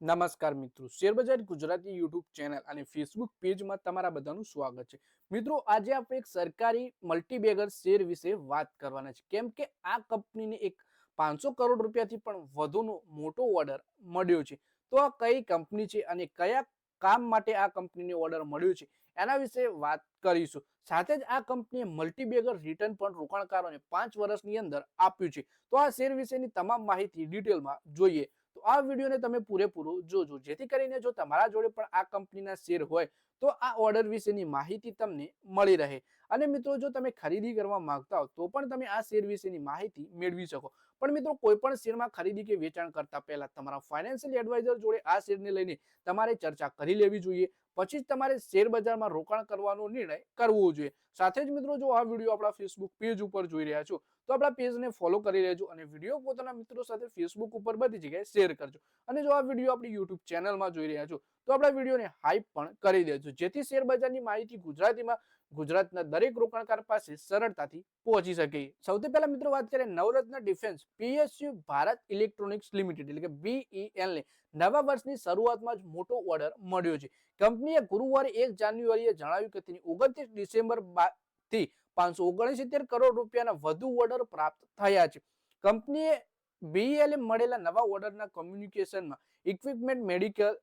નમસ્કાર મિત્રો, શેરબજાર ગુજરાતી યુટ્યુબ ચેનલ અને ફેસબુક પેજમાં તમારા બધાનું સ્વાગત છે. મિત્રો, આજે આપણે એક સરકારી મલ્ટીબેગર શેર વિશે વાત કરવાના છે. કેમ કે આ કંપનીને એક પાંચસો કરોડ રૂપિયાથી પણ વધુનો મોટો ઓર્ડર મળ્યો છે. તો આ કઈ કંપની છે અને કયા કામ માટે આ કંપનીને ઓર્ડર મળ્યો છે, એના વિશે વાત કરીશું. સાથે જ આ કંપનીએ મલ્ટીબેગર રિટર્ન પણ રોકાણકારોને પાંચ વર્ષની અંદર આપ્યું છે. તો આ શેર વિશેની તમામ માહિતી ડિટેલમાં જોઈએ. તો આ વિડીયોને તમે પૂરેપૂરું જોજો. જેથી કરીને જો તમારા જોડે પણ આ કંપનીના શેર હોય, તો આ ઓર્ડર વિશેની માહિતી તમને મળી રહે. અને મિત્રો, જો તમે ખરીદી કરવા માંગતા હો, તો પણ તમે આ શેર વિશેની માહિતી મેળવી શકો. પણ મિત્રો, કોઈ પણ શેરમાં ખરીદી કે વેચાણ કરતા પહેલા તમારા ફાઇનાન્શિયલ એડવાઇઝર જોડે આ શેરને લઈને તમારે ચર્ચા કરી લેવી જોઈએ. પછી જ તમારે શેર બજારમાં રોકાણ કરવાનો નિર્ણય કરવો જોઈએ. સાથે જ મિત્રો, જો આ વીડિયો આપણા ફેસબુક પેજ ઉપર જોઈ રહ્યા છો તો આપણા પેજને ફોલો કરી લેજો અને વીડિયો પોતાના મિત્રો સાથે ફેસબુક ઉપર બધી જગ્યાએ શેર કરજો. અને જો આ વીડિયો આપણી યુટ્યુબ ચેનલમાં જોઈ રહ્યા છો, તો આપણા વિડીયોને હાઈપ પણ કરી દેજો. જેથી શેર બજારની માહિતી ગુજરાતીમાં, ગુજરાતના દરેક રોકાણકાર પાસે સરળતાથી પહોંચી શકે. સૌથી પહેલા મિત્રો વાત કરીએ Navratna defence PSU Bharat electronics limited એટલે કે બીઈએલ ને. નવા વર્ષની શરૂઆતમાં જ મોટો ઓર્ડર મળ્યો છે. કંપનીએ ગુરુવારે એક જાન્યુઆરીએ જણાવ્યું કે તેની ઓગણત્રીસ ડિસેમ્બરથી પાંચસો ઓગણસિત્તેર કરોડ રૂપિયાના વધુ ઓર્ડર પ્રાપ્ત થયા છે. કંપનીએ બીએલએ મળેલા નવા ઓર્ડરના કોમ્યુનિકેશનમાં ઇક્વિપમેન્ટ મેડિકલ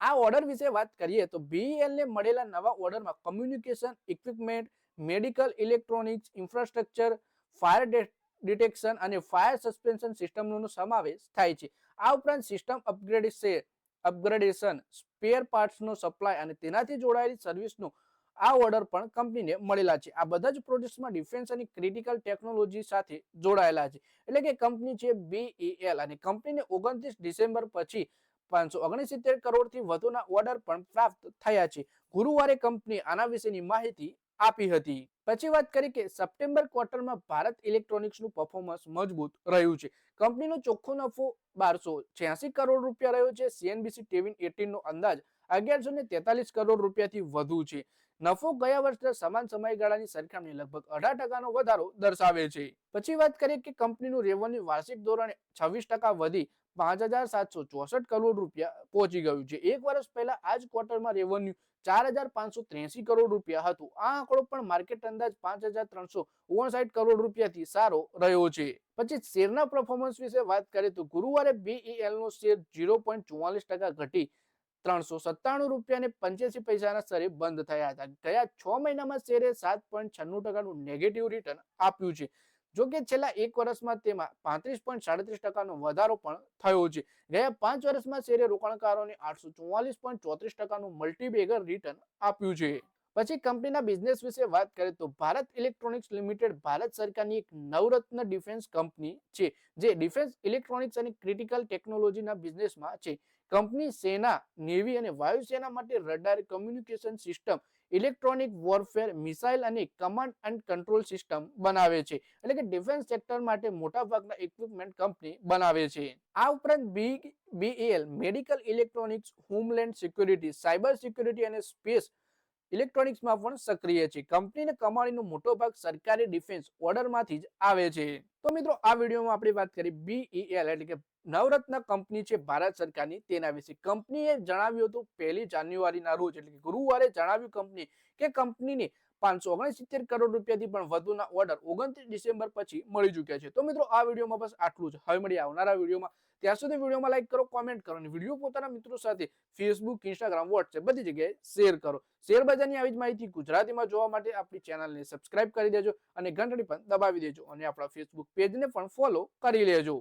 આ ઓર્ડર વિશે વાત કરીએ તો BEL ને મળેલા નવા ઓર્ડરમાં communication equipment medical electronics infrastructure fire detection અને ફાયર સસ્પેન્શન સિસ્ટમનો સમાવેશ થાય છે. આ ઉપરાંત સિસ્ટમ અપગ્રેડ અપગ્રેડેશન સ્પેર પાર્ટ્સનો સપ્લાય અને તેનાથી જોડાયેલી સર્વિસનો આ ઓર્ડર પણ કંપનીને મળેલા છે. આ બધા જ પ્રોજેક્ટ્સમાં ડિફેન્સ અને ક્રિટિકલ ટેકનોલોજી સાથે જોડાયેલા છે. એટલે કે કંપની છે બીઈએલ અને કંપનીને ઓગણત્રીસ ડિસેમ્બર પછી પાંચસો ઓગણસિત્તેર કરોડથી વધુના ઓર્ડર પણ પ્રાપ્ત થયા છે. ગુરુવારે કંપની આના વિશેની માહિતી આપી હતી. પછી વાત કરી કે સપ્ટેમ્બર ક્વાર્ટરમાં ભારત ઇલેક્ટ્રોનિક્સનું પરફોર્મન્સ મજબૂત રહ્યું છે. કંપનીનો ચોખ્ખો નફો બારસો છ્યાસી કરોડ રૂપિયા રહ્યો છે. સીએનબીસી ટેવિન એટીનનો અંદાજ અગિયારસો ને તેતાલીસ કરોડ રૂપિયાથી વધુ છે. નફો ગયા વર્ષના સમાન સમયગાળાની સરખામણી લગભગ અઢાર ટકાનો વધારો દર્શાવે છે. પછી વાત કરીએ કે કંપનીનું રેવન્યુ વાર્ષિક ધોરણે છવ્વીસ ટકા વધી પાંચ હજાર સાતસો ચોસઠ કરોડ રૂપિયા પહોંચી ગયું છે. એક વર્ષ પહેલા આ જ ક્વાર્ટરમાં રેવન્યુ ચાર હજાર પાંચસો ત્રેસી કરોડ રૂપિયા હતું. આ આંકડો પણ માર્કેટ અંદાજ પાંચ હજાર ત્રણસો ઓગણસાઠ કરોડ રૂપિયાથી સારો રહ્યો છે. પછી શેરના પરફોર્મન્સ વિશે વાત કરીએ તો ગુરુવારે બીઈએલ નો શેર ઝીરો પોઈન્ટ ચુમ્માલીસ ટકા ઘટી ત્રણસો સત્તાણું રૂપિયા ને પંચ્યાસી પૈસાના સ્તરે બંધ થયા હતા. ગયા છ મહિનામાં શેરે સાત પોઈન્ટ છન્નું ટકાનું નેગેટિવ રિટર્ન આપ્યું છે. જો કે છેલ્લા એક વર્ષમાં તેમાં પાંત્રીસ પોઈન્ટ સાડત્રીસ ટકાનો વધારો પણ થયો છે. ગયા પાંચ વર્ષમાં શેરે રોકાણકારોને આઠસો ચુમ્માલીસ પોઈન્ટ ચોત્રીસ ટકાનું મલ્ટીબેગર રિટર્ન આપ્યું છે. પછી કંપનીના બિઝનેસ વિશે વાત કરીએ તો ભારત ઇલેક્ટ્રોનિક્સ લિમિટેડ ભારત સરકારની એક નવરત્ન ડિફેન્સ કંપની છે. જે ડિફેન્સ ઇલેક્ટ્રોનિક્સ અને ક્રિટિકલ ટેકનોલોજીના બિઝનેસમાં છે. કંપની સેના, નેવી અને વાયુસેના માટે radar communication system electronic warfare missile અને કમાન્ડ એન્ડ કંટ્રોલ સિસ્ટમ બનાવે છે. એટલે કે ડિફેન્સ સેક્ટર માટે મોટાભાગના ઇક્વિપમેન્ટ કંપની બનાવે છે. આ ઉપરાંત B BEL medical electronics homeland security cyber security અને સ્પેસ ઇલેક્ટ્રોનિક્સમાં પણ સક્રિય છે. કંપનીને કમાણીનો મોટો ભાગ સરકારી ડિફેન્સ ઓર્ડરમાંથી જ આવે છે. તો મિત્રો, આ વિડીયોમાં આપણે વાત કરી બીઈએલ એટલે કે નવરત્ન કંપની છે ભારત સરકારની તેના વિશે. કંપનીએ જણાવ્યું હતું પહેલી જાન્યુઆરીના રોજ એટલે કે ગુરુવારે જણાવ્યું કંપની કે કંપનીને પાંચસો ઓગણસિત્તેર કરોડ રૂપિયાથી પણ વધુના ઓર્ડર ઓગણત્રીસ ડિસેમ્બર પછી મળી ચૂક્યા છે. તો મિત્રો, આ વિડીયોમાં બસ આટલું જ. હવે મળી આવનારા વિડીયોમાં. ત્યાં સુધી વિડીયોમાં લાઈક કરો કોમેન્ટ કરો અને વીડિયો પોતાના મિત્રો સાથે ફેસબુક ઇન્સ્ટાગ્રામ વોટ્સએપ બધી જગ્યાએ શેર કરો. શેર બજારની આવી જ માહિતી ગુજરાતીમાં જોવા માટે આપણી ચેનલને સબસ્ક્રાઇબ કરી દેજો અને ઘંટડી પણ દબાવી દેજો અને આપણા ફેસબુક પેજને પણ ફોલો કરી લેજો.